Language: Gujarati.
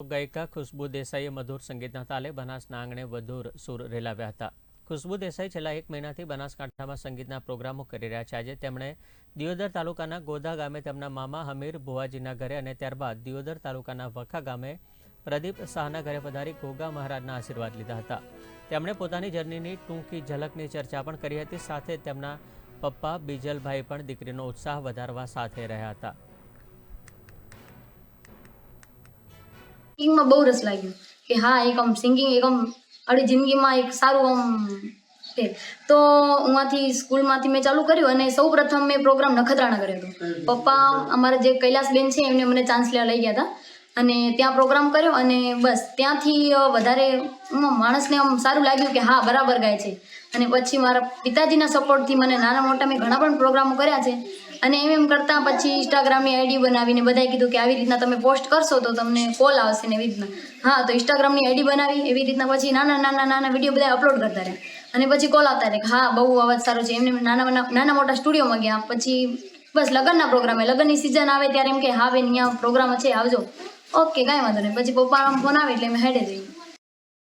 ગાયિકા ખુશ્બુ દેસાઈએ મધુર સંગીતના તાલે બનાસના આંગણે વધુર સૂર રેલાવ્યા હતા. ખુશ્બુ દેસાઈ છેલ્લા એક મહિનાથી બનાસકાંઠામાં સંગીતના પ્રોગ્રામો કરી રહ્યા છે. આજે તેમણે દિયોદર તાલુકાના ગોધા ગામે તેમના મામા હમીર ભુવાજીના ઘરે અને ત્યારબાદ દિયોદર તાલુકાના વખા ગામે પ્રદીપ શાહના ઘરે પધારી ગોગા મહારાજના આશીર્વાદ લીધા હતા. તેમણે પોતાની જર્નીની ટૂંકી ઝલકની ચર્ચા પણ કરી હતી. સાથે તેમના પપ્પા બીજલભાઈ પણ દીકરીનો ઉત્સાહ વધારવા સાથે રહ્યા હતા. સિંગિંગમાં બહુ રસ લાગ્યો કે હા એક આમ સિંગિંગ એક આમ આપણી જિંદગીમાં એક સારું આમ છે. તો ઉમાંથી સ્કૂલમાંથી મેં ચાલુ કર્યું અને સૌ પ્રથમ મેં પ્રોગ્રામ નખત્રાણા કર્યો હતો. પપ્પા અમારા જે કૈલાસબેન છે એમને મને ચાન્સ લેવા લઈ ગયા હતા. અને ત્યાં પ્રોગ્રામ કર્યો અને બસ ત્યાંથી વધારે માણસને આમ સારું લાગ્યું કે હા બરાબર ગાય છે. અને પછી મારા પિતાજીના સપોર્ટથી મને નાના મોટા મેં ઘણા પણ પ્રોગ્રામો કર્યા છે. અને એમ એમ કરતાં પછી ઇન્સ્ટાગ્રામની આઈડી બનાવીને બધાએ કીધું કે આવી રીતના તમે પોસ્ટ કરશો તો તમને કોલ આવશે ને એવી રીતના. હા, તો ઇન્સ્ટાગ્રામની આઈડી બનાવી, એવી રીતના પછી નાના નાના નાના વીડિયો બધા અપલોડ કરતા રહ્યા. અને પછી કોલ આવતા રહે હા, બહુ અવાજ સારો છે. એમને નાના નાના મોટા સ્ટુડિયોમાં ગયા. પછી બસ લગ્નના પ્રોગ્રામે લગ્નની સિઝન આવે ત્યારે એમ કે હા બેન, અહીંયા પ્રોગ્રામ છે, આવજો. ઓકે, કાંઈ વાંધો નહીં. પછી પપ્પા ફોન આવે એટલે મેં હેડે જઈએ